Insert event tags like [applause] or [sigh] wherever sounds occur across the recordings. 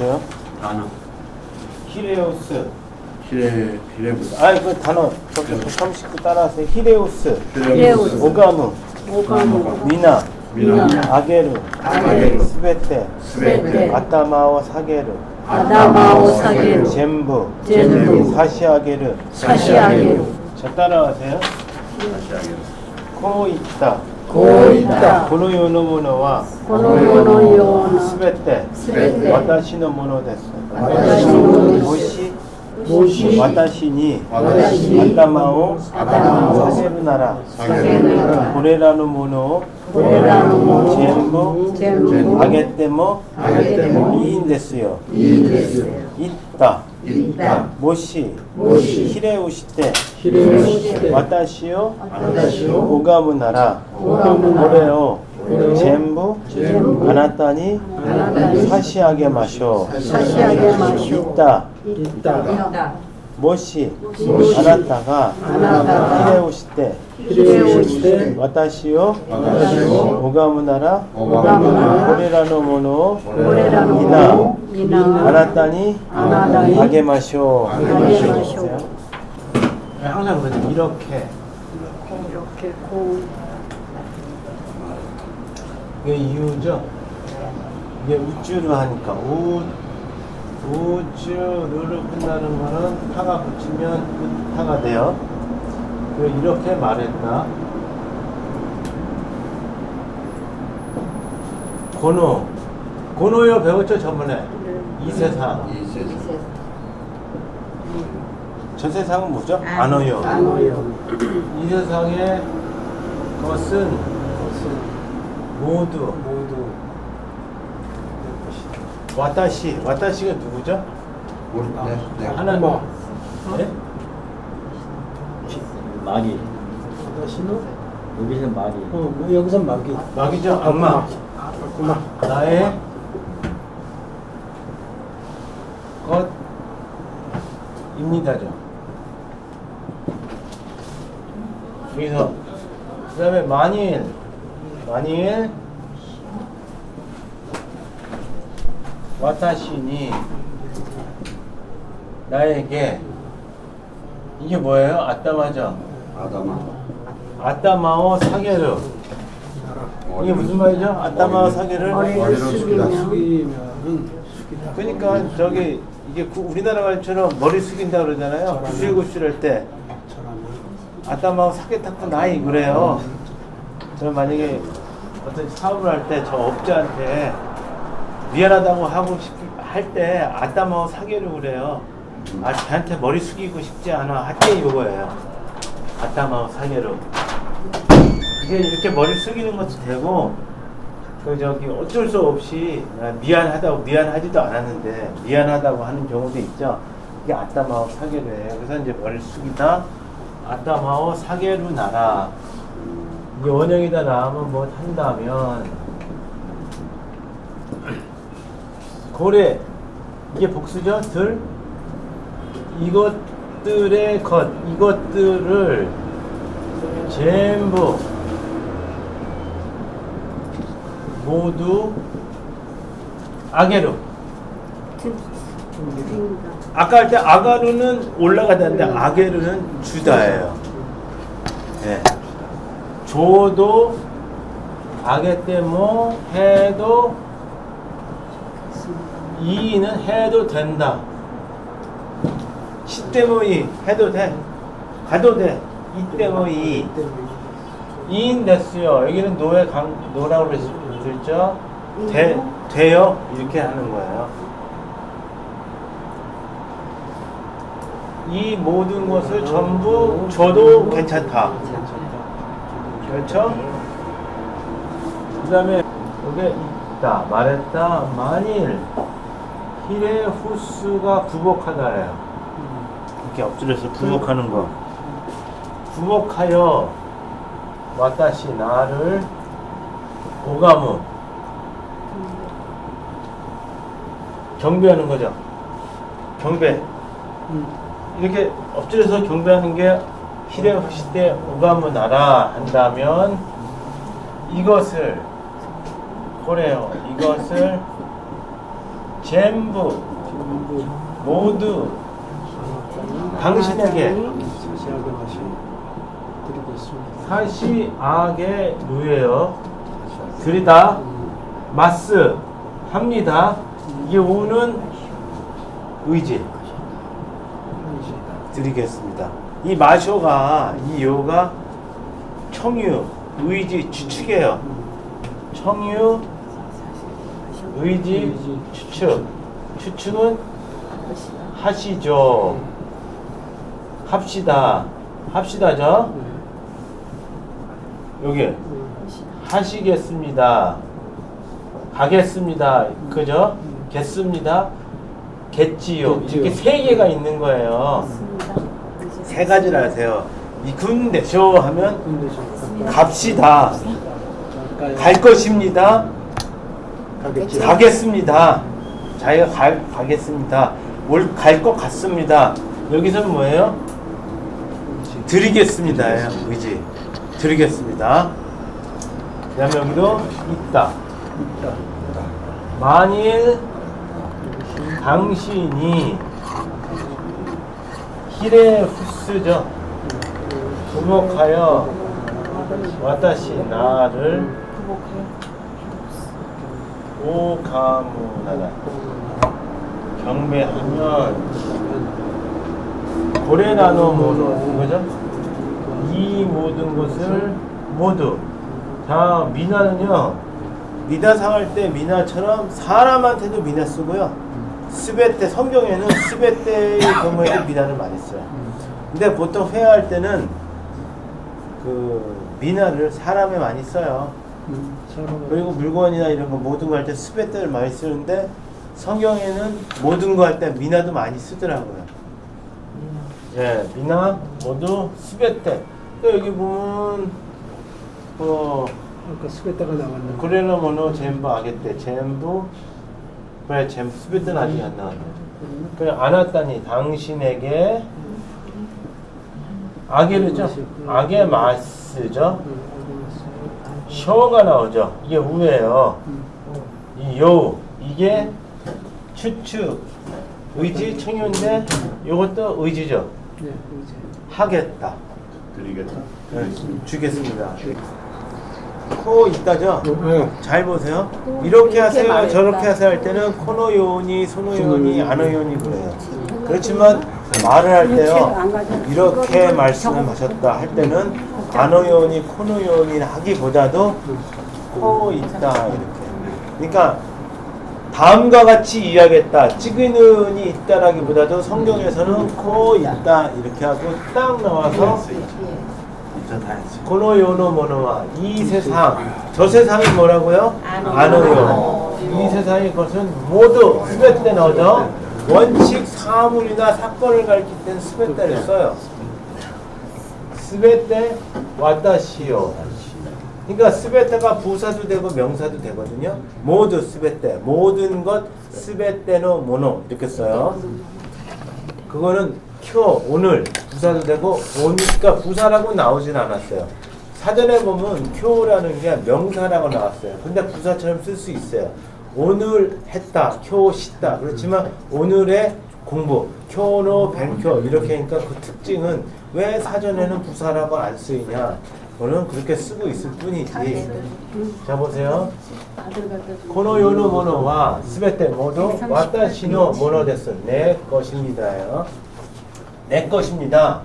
보세요. 단어. 히레우스. 히레 히레부스. 아이 그 단어 저기 39 따라하세요. 히레우스, 히레우스. 오가무, 오가무, 미나, 미나. 아게르, 아게르. 스베테, 스베테, 아따마오 사게르, 아다마오 사게르, 젠부, 젠부, 사시아게르. 사시아게르, 자 따라하세요. 하겠습니다. 코 있다. 고이다, 고노요노모노와 고노모노 요나, 스베테, 스베테, 와타시노 모노 데스. 와타시 노 모노 데스. 모시 모시, 와타시니 와타시니 아따마오 아다마오 사게르 나라. 사게르, 고레라노 모노 고레라노 모노, 젠부 젠부, 아나타니, 사시하게 마셔. 사시하게 마시오, 있다 있다, 모시 모시, 아나타가 아나타가 히레우시테 히레우시테, 와타시오 와타시오. 오가무 나라 오가무 나라, 고레라노 모노 이나. 아나타니, 아게 마셔. 마셔. 네, 항상 이렇게. 이렇게 고, 이게 이유죠? 이게 우주를 하니까. 우 우주를 끝나는 거는 타가 붙이면 타가 돼요. 그리고 이렇게 말했다. 고노. 고노요 배웠죠 저번에? 이 세상. 이 세상. 저 세상은 뭐죠? 안어요. 안어요. 이 세상의 것은 모두 와타시 와타시가 누구죠? 우리 네. 네. 하나님 네? 마귀 신호? 여기는 마귀 어, 뭐 여기서 마귀. 마귀죠 악마 악마. 나의 것입니다죠 여기서 그 다음에 만일 만일 와타시니 나에게 이게 뭐예요? 아따마죠 아담아. 아따마오 사게르 이게 무슨 말이죠? 아따마오 사게르 머리를. 숙이면. 그러니까 저기 이게 구- 우리나라 말처럼 머리 숙인다 그러잖아요. 구실구실 할 때 저라면 아따마오 사게타쿠 나이 그래요. 저는 만약에 어떤 사업을 할 때 저 업자한테 미안하다고 하고 싶할 때 아따마오 사게를 그래요. 아 걔한테 머리 숙이고 싶지 않아 할때 이거예요. 아따마오 사게로. 이게 이렇게 머리 숙이는 것도 되고 그 저기 어쩔 수 없이 아, 미안하다고 미안하지도 않았는데 미안하다고 하는 경우도 있죠. 이게 아따마오 사게루예요. 그래서 이제 머리 숙이다 아따마오 사게루 나라. 이게 원형이다 나오면 뭐 한다면 고래 이게 복수죠. 들 이것들의 것 이것들을 전부 모두 아게루 아까 할 때 아가루는 올라가다는데 아게루는 주다예요. 예. 조도 아게 때모 해도 이는 해도 된다. 시 때모이 해도 돼. 가도 돼. 이 때모이 이인 됐어요. 여기는 노에 강 노라고 그랬죠. 돼 돼요. 이렇게 하는 거예요. 이 모든 것을 전부 줘도 괜찮다. 그렇죠? 그 다음에 여기 있다 말했다 만일 히레후스가 부복하다래요. 이렇게 엎드려서 부복하는 거. 부복하여 와다시 나를 오가무. 경배하는 거죠. 경배. 이렇게 엎드려서 경배하는 게 히레후시 때 오가무 나라 한다면 이것을 고래요. 이것을 전부 모두 당신에게. 사시 악의 누예요. 들이다 마스 합니다. 이 오는 의지 드리겠습니다. 이 마쇼가 이 요가 청유 의지 추측이에요. 청유 의지 추측 추측은 하시죠. 합시다. 합시다죠. 여기 하시겠습니다. 가겠습니다. 그죠? 겠습니다. 겠지요. 겠지요. 이렇게 세 개가 있는 거예요. 세 가지를 아세요. 이 군대쇼 하면 갑시다. 갈 것입니다. 가겠죠. 가겠습니다. 자기가 갈, 가겠습니다. 올 갈 것 같습니다. 여기서는 뭐예요? 드리겠습니다예요. 의지. 드리겠습니다. 그 다음에 여기도 있다. 있다. 만일 당신이 히레 후스 죠. 부목하여 와다시 나를 오가무나다 경배하면 고레나노 모노 이거죠? 이 모든 것을 모두 자 미나는요 미나 상 할 때 미나처럼 사람한테도 미나 쓰고요 스베테 성경에는 스베테의 경우에도 미나를 많이 써요 근데 보통 회화할 때는 그 미나를 사람에 많이 써요 음, 그리고 물건이나 이런 거 모든 거 할 때 스베테를 많이 쓰는데 성경에는 모든 거 할 때 미나도 많이 쓰더라고요. 예, 미나 모두 스베테. 또 여기 보면 어 아까 스베타가 나왔는데 고레노 모노 젠부 아겠대 젠부 그래 젠부 스베테는 아직 안 나왔네. 그래 아나타니 당신에게 아게르죠? 아게 마스죠? 셔가 나오죠. 이게 우예요. 이요 이게 추측 의지 청유인데 이것도 의지죠. 네, 하겠다. 드리겠다. 네, 주겠습니다. 코 있다죠? 네. 잘 보세요. 코 이렇게 하세요. 저렇게 하세요 할 때는 코노요니, 소노요니, 소노요니. 아노요니 그래요. 그렇지만 말을 할 때요. 이렇게 말씀하셨다 할 때는 아노요니, 코노요니 하기보다도 코 있다 이렇게. 그러니까 다음과 같이 이야기했다. 찌그는이 있다라기보다도 성경에서는 코 있다 이렇게 하고 딱 나와서 진짜 다 했어. 코노요노 모노와 이 세상 저 세상이 뭐라고요? 아노요. 이 세상의 것은 모두 스베테 나오죠. 원칙 사물이나 사건을 가리킬 때는 스베테를 써요. 스베테 와다시요. 그러니까 스베테가 부사도 되고 명사도 되거든요. 모두 스베테, 모든 것 스베테노 모노 이렇게 써요. 그거는 켜 오늘 부사도 되고 오니까 부사라고 나오진 않았어요. 사전에 보면 쿄라는 게 명사라고 나왔어요. 근데 부사처럼 쓸 수 있어요. 오늘 했다, 쿄 씻다. 그렇지만 오늘의 공부, 쿄노 벤쿄 이렇게 하니까 그 특징은 왜 사전에는 부사라고 안 쓰이냐? 저는 그렇게 쓰고 있을 뿐이지. 자 보세요. 코노 요노 모노와 스베테 모두 와타시노 모노 데스 내 것입니다요. 내 것입니다.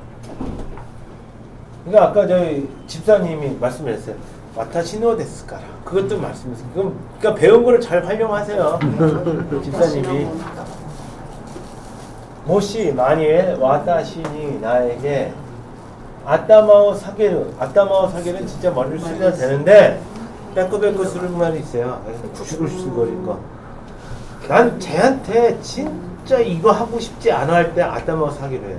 그러니까 아까 저희 집사님이 말씀하셨어요. 와타시노 데스까라. 그것도 말씀했어요. 그럼 그러니까 배운 거를 잘 활용하세요. [laughs] 집사님이 모시 만일 와타시니 나에게 아따마오 사게르 아따마오 사게르는 진짜 머리를 쓰셔야 되는데 빼꾸빼꾸 쓰는 말이 있어요 구실구실거릴 거난 쟤한테 진짜 이거 하고 싶지 않아 할 때 아따마오 사게르 해요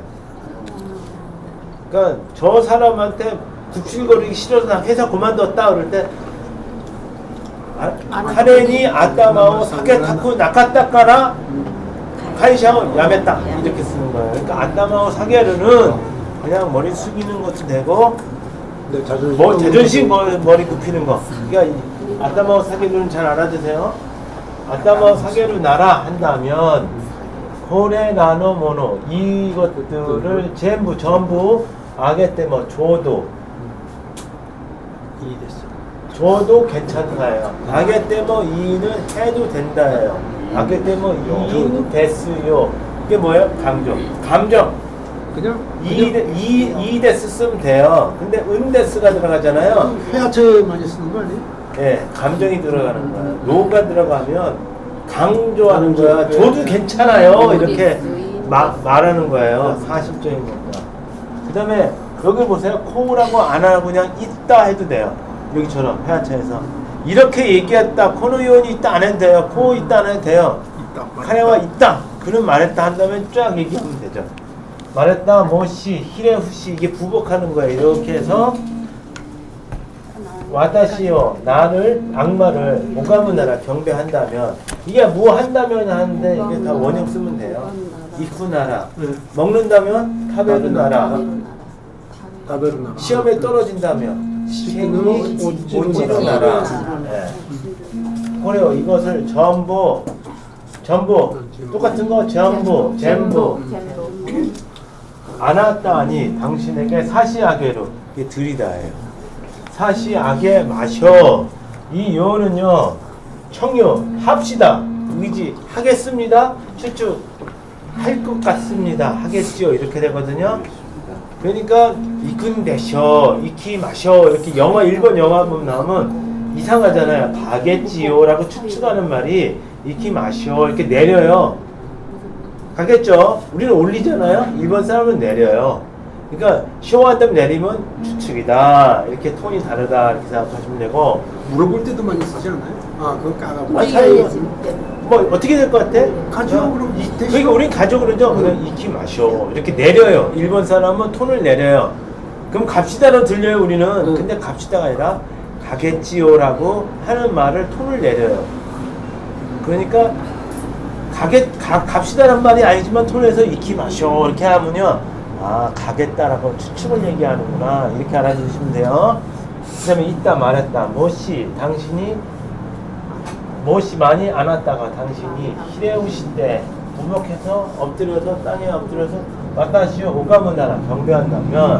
그러니까 저 사람한테 구실거리기 싫어서 나 회사 그만뒀다 그럴 때 아, 카렌이 아따마오 사게타쿠 나카타카라 카이샤오 야메타 이렇게 쓰는 거예요. 그러니까 안다마오 사게르는 그냥 머리 숙이는 것도 되고 네, 자존심 뭐 자존심 머- 머리 굽히는 거. 그러니까 이 안다마오 사게르는 잘 알아주세요. 아따마 사계를 나라 한다면 고레 나노 모노 이것들을 전부 전부 아게 때뭐 줘도 줘도 괜찮다예요. 아게 때뭐 이는 해도 된다예요. 아게 때뭐 이인 됐어요. 이게 뭐예요? 감정. 감정. 그냥 이, 이, 이 데스 쓰면 돼요. 근데 은 데스가 들어가잖아요. 회화체 많이 쓰는 거 아니에요? 예, 감정이 들어가는 거야. 노가 들어가면 강조하는 거야. 줘도 괜찮아요. 이렇게 마, 말하는 거예요. 사실적인 겁니다. 그 다음에 여기 보세요. 코라고 안 하고 그냥 있다 해도 돼요. 여기처럼 회화체에서. 이렇게 얘기했다. 코노요니 있다 안 해도 돼요. 코 있다 안 해도 돼요. 있다. 카레와 있다. 그는 말했다 한다면 쫙 얘기하면 되죠. 말했다, 뭐시, 히레후시 이게 부복하는 거예요. 이렇게 해서 와다시요 나를 악마를 오가무나라 경배한다면 이게 뭐 한다면 하는데 이게 다 원형 쓰면 돼요. 이쿠나라 네. 먹는다면 타베르나라. 시험에 떨어진다면 시행이 오지르나라 예. 그래요 이것을 전부 전부 똑같은 거 전부 전부 아나따니 당신에게 사시아게로 이게 들이다예요. 사시아게 마셔. 이 요는요 청요 합시다. 의지 하겠습니다. 추측 할 것 같습니다. 하겠지요. 이렇게 되거든요. 그러니까 이근 대셔, 이키 마셔 이렇게 영어 일본 영화 보면 나오면 이상하잖아요. 가겠지요라고 추측하는 말이 이키 마셔 이렇게 내려요. 가겠죠. 우리는 올리잖아요. 일본 사람은 내려요. 그러니까 쇼한다면 내리면 추측이다. 이렇게 톤이 다르다 이렇게 생각하시면 되고 물어볼 때도 많이 쓰지 않아요? 아, 그거 까가고. 아, 차이 뭐 어떻게 될 것 같아? 가족으로 이- 대신- 그러니까 우린 가족으로죠. 그냥 익히 마셔. 이렇게 내려요. 일본 사람은 톤을 내려요. 그럼 갑시다로 들려요 우리는. 응. 근데 갑시다가 아니라 가겠지요라고 하는 말을 톤을 내려요. 그러니까 가겠 가, 갑시다란 말이 아니지만 톤에서 익히 마셔 이렇게 하면요. 아 가겠다라고 추측을 얘기하는구나 이렇게 알아주시면 돼요. 그다음에 있다 말했다 뭐시 당신이 무엇이 많이 안 왔다가 당신이 히레우시 때 부목해서 엎드려서 땅에 엎드려서 와타시오 오가무나라 경배한다면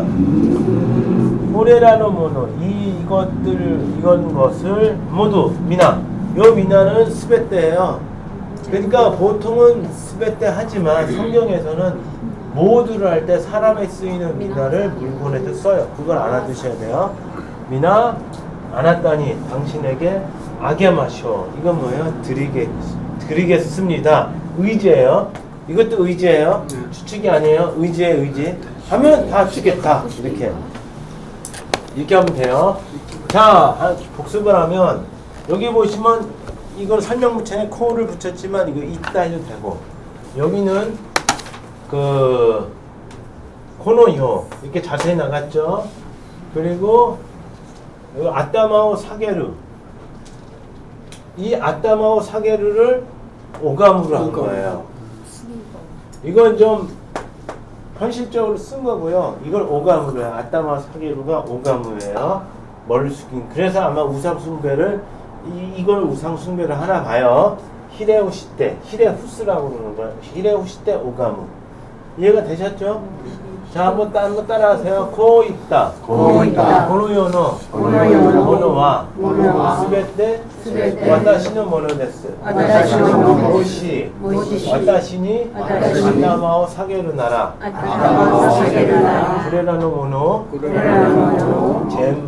호레라노 모노 이 이것들 이건 것을 모두 미나 요 미나는 스베떼예요. 그러니까 보통은 스베떼 하지만 성경에서는 모두를 할 때 사람에 쓰이는 미나를 물건에도 써요. 그걸 알아두셔야 돼요. 미나 안았다니 당신에게 악에 마셔. 이건 뭐예요? 드리게 드리겠습니다. 의지예요. 이것도 의지예요. 네. 추측이 아니에요. 의지의 의지. 하면 다 주겠다. 이렇게 이렇게 하면 돼요. 자, 한- 복습을 하면 여기 보시면 이건 설명문창에 코를 붙였지만 이거 있다 해도 되고 여기는 그 코노요 이렇게 자세히 나갔죠. 그리고 아따마오 사게르 이 아따마오 사게르를 오감으로 한 거예요. 이건 좀 현실적으로 쓴 거고요. 이걸 오감으로 해요. 아따마 사게루가 오감우예요. 머리를 숙인. 그래서 아마 우상숭배를 이, 이걸 우상숭배를 하나 봐요. 히레우시 때, 히레후스라고 그러는 거예요. 히레후시 때 오감우. 이해가 되셨죠? 자, 한번, 따, 한번 따라하세요. 코 있다. 코 있다. 모노요노. 모노요노. 모노와. 모노와. 스베떼. 구레라노 모노. 구레라노. 젠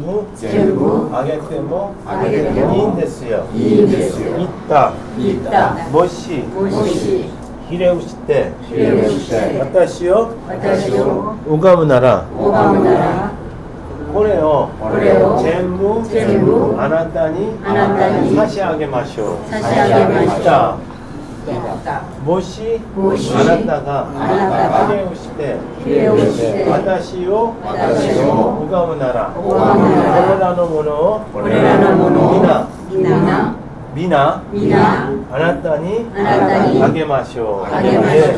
오가무나라. 고래요. 고래요. 젠부. 젠부. 아나따니. 아나따니. 사시하게 마셔. 사시하게. 있다. 모시. 모시. 아나따가. 아나따가. 히레우시 때. 히레우시 때. 와타시요. 와타시오. 오가무 나라. 오가무 나라. 고레라노 모노. 고레라노 모노. 미나. 미나. 미나. 미나. 아나따니. 아게 마셔. 아게 마셔. 예.